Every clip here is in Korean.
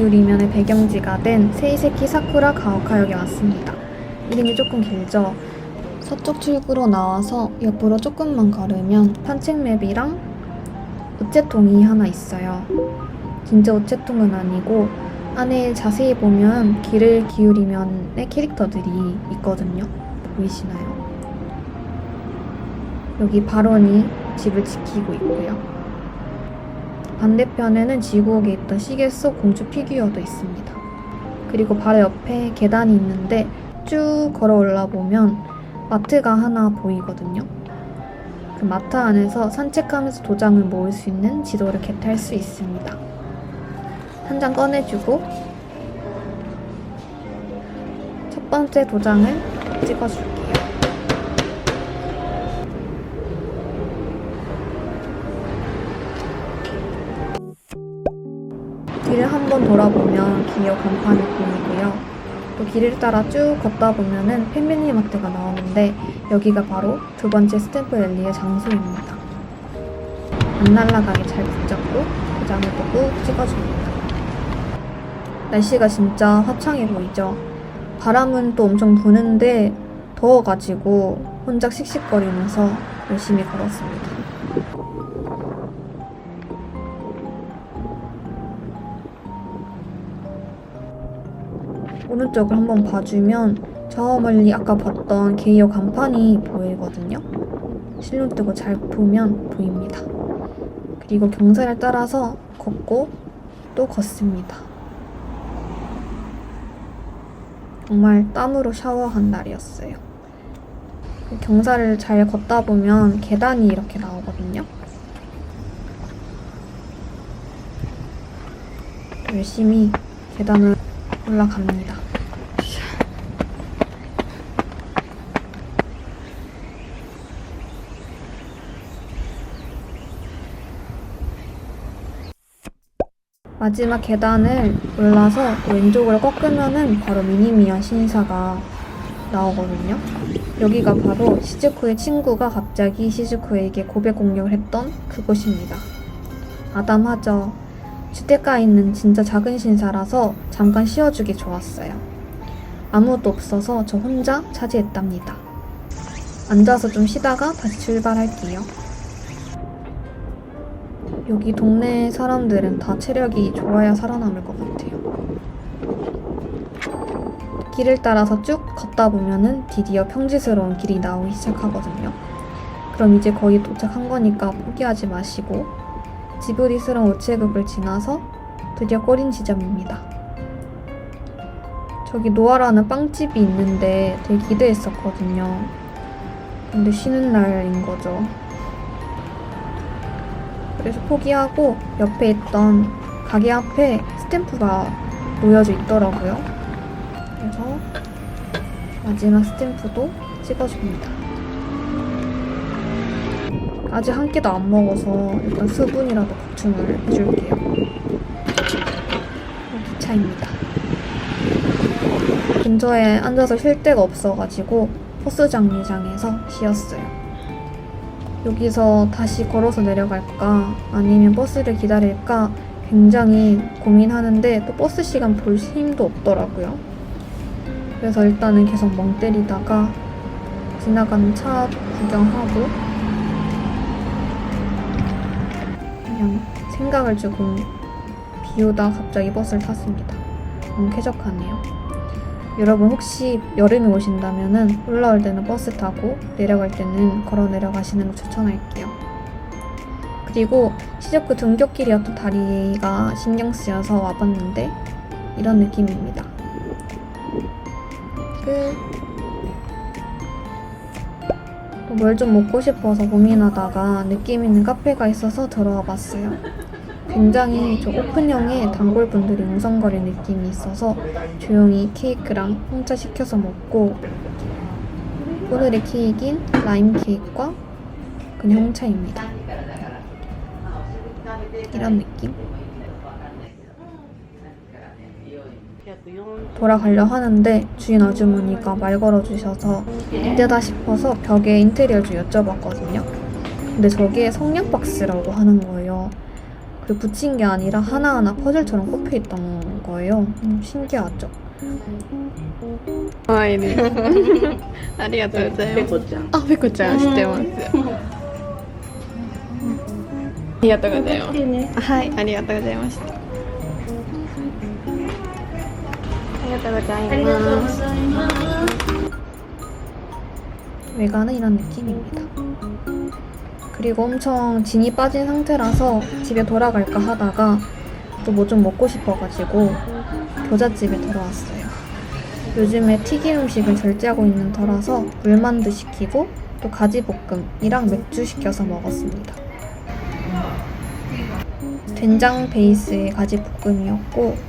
기울 이면의 배경지가 된 세이세키 사쿠라 가오카역에 왔습니다. 이름이 조금 길죠? 서쪽 출구로 나와서 옆으로 조금만 걸으면 산책맵이랑 우체통이 하나 있어요. 진짜 우체통은 아니고 안에 자세히 보면 길을 기울이면의 캐릭터들이 있거든요. 보이시나요? 여기 발원이 집을 지키고 있고요. 반대편에는 지구옥에 있던 시계 속 공주 피규어도 있습니다. 그리고 바로 옆에 계단이 있는데 쭉 걸어 올라 보면 마트가 하나 보이거든요. 그 마트 안에서 산책하면서 도장을 모을 수 있는 지도를 개탈 수 있습니다. 한 장 꺼내주고 첫 번째 도장을 찍어줄게요. 한번 돌아보면 기어 간판이 보이고요. 또 길을 따라 쭉 걷다 보면은 팬미니마트가 나오는데 여기가 바로 두 번째 스탬프 랠리의 장소입니다. 안 날아가게 잘 붙잡고 도장을 또꾹 찍어줍니다. 날씨가 진짜 화창해 보이죠? 바람은 또 엄청 부는데 더워가지고 혼자 씩씩거리면서 열심히 걸었습니다. 오른쪽을 한번 봐주면 저 멀리 아까 봤던 게이어 간판이 보이거든요. 실눈 뜨고 잘 보면 보입니다. 그리고 경사를 따라서 걷고 또 걷습니다. 정말 땀으로 샤워한 날이었어요. 그 경사를 잘 걷다 보면 계단이 이렇게 나오거든요. 열심히 계단을 올라갑니다. 마지막 계단을 올라서 왼쪽으로 꺾으면은 바로 미니미야 신사가 나오거든요. 여기가 바로 시즈코의 친구가 갑자기 시즈코에게 고백 공격을 했던 그곳입니다. 아담하죠. 주택가에 있는 진짜 작은 신사라서 잠깐 쉬어주기 좋았어요. 아무것도 없어서 저 혼자 차지했답니다. 앉아서 좀 쉬다가 다시 출발할게요. 여기 동네 사람들은 다 체력이 좋아야 살아남을 것 같아요. 길을 따라서 쭉 걷다 보면은 드디어 평지스러운 길이 나오기 시작하거든요. 그럼 이제 거의 도착한 거니까 포기하지 마시고 지브리스러운 우체국을 지나서 드디어 꼬린 지점입니다. 저기 노아라는 빵집이 있는데 되게 기대했었거든요. 근데 쉬는 날인 거죠. 그래서 포기하고 옆에 있던 가게 앞에 스탬프가 놓여져 있더라고요. 그래서 마지막 스탬프도 찍어줍니다. 아직 한 끼도 안 먹어서 일단 수분이라도 보충을 해줄게요. 기차입니다. 근처에 앉아서 쉴 데가 없어가지고 버스 정류장에서 쉬었어요. 여기서 다시 걸어서 내려갈까 아니면 버스를 기다릴까 굉장히 고민하는데 또 버스 시간 볼 힘도 없더라고요. 그래서 일단은 계속 멍 때리다가 지나가는 차 구경하고 그냥 생각을 조금 비우다 갑자기 버스를 탔습니다. 너무 쾌적하네요. 여러분 혹시 여름에 오신다면은 올라올 때는 버스 타고 내려갈 때는 걸어 내려가시는 거 추천할게요. 그리고 시즈쿠 등굣길이었던 다리가 신경 쓰여서 와봤는데 이런 느낌입니다. 끝. 뭘 좀 먹고 싶어서 고민하다가 느낌 있는 카페가 있어서 들어와 봤어요. 굉장히 좀 오픈형의 단골분들이 웅성거리는 느낌이 있어서 조용히 케이크랑 홍차 시켜서 먹고 오늘의 케이크인 라임 케이크와 그냥 홍차입니다. 이런 느낌? 돌아가려 하는데 주인 아주머니가 말 걸어주셔서 이때다 싶어서 벽에 인테리어 좀 여쭤봤거든요. 근데 저게 성냥 박스라고 하는 거예요. 그리고 붙인 게 아니라 하나하나 퍼즐처럼 꼽혀 있던 거예요. 음, 신기하죠? かわいいです。ありがとうございます。ペコちゃん。あ、ペコちゃん知ってます。ありがとうございます。ね。はい、ありがとうございました。 りがとうございます。 외관은 이런 느낌입니다. 그리고 엄청 진이 빠진 상태라서 집에 돌아갈까 하다가 또 뭐 좀 먹고 싶어가지고 겨자집에 들어왔어요. 요즘에 튀김 음식을 절제하고 있는 터라서 물만두 시키고 또 가지볶음이랑 맥주 시켜서 먹었습니다. 된장 베이스의 가지볶음이었고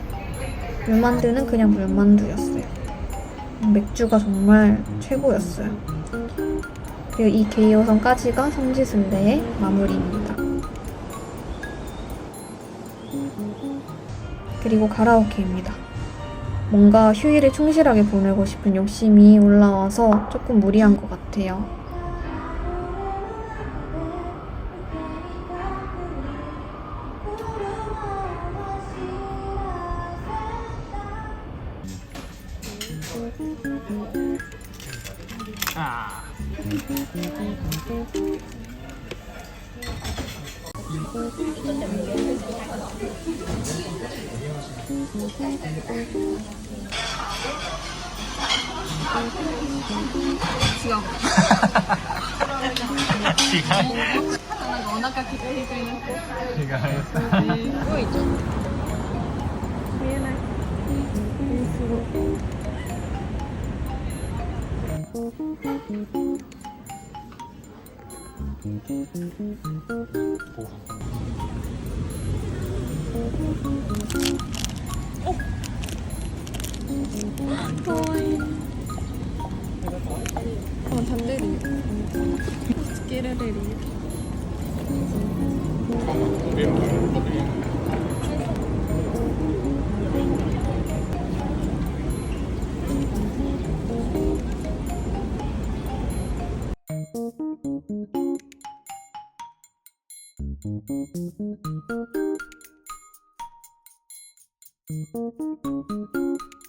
물만두는 그냥 물만두였어요. 맥주가 정말 최고였어요. 그리고 이 게이호선까지가 성지순례의 마무리입니다. 그리고 가라오케입니다. 뭔가 휴일을 충실하게 보내고 싶은 욕심이 올라와서 조금 무리한 것 같아요. あ違う違う。なんかお腹キクヒクにな違う、すごいちょっ見えない、すごい。かわいいこの食べれるよつけられるよ Thank you.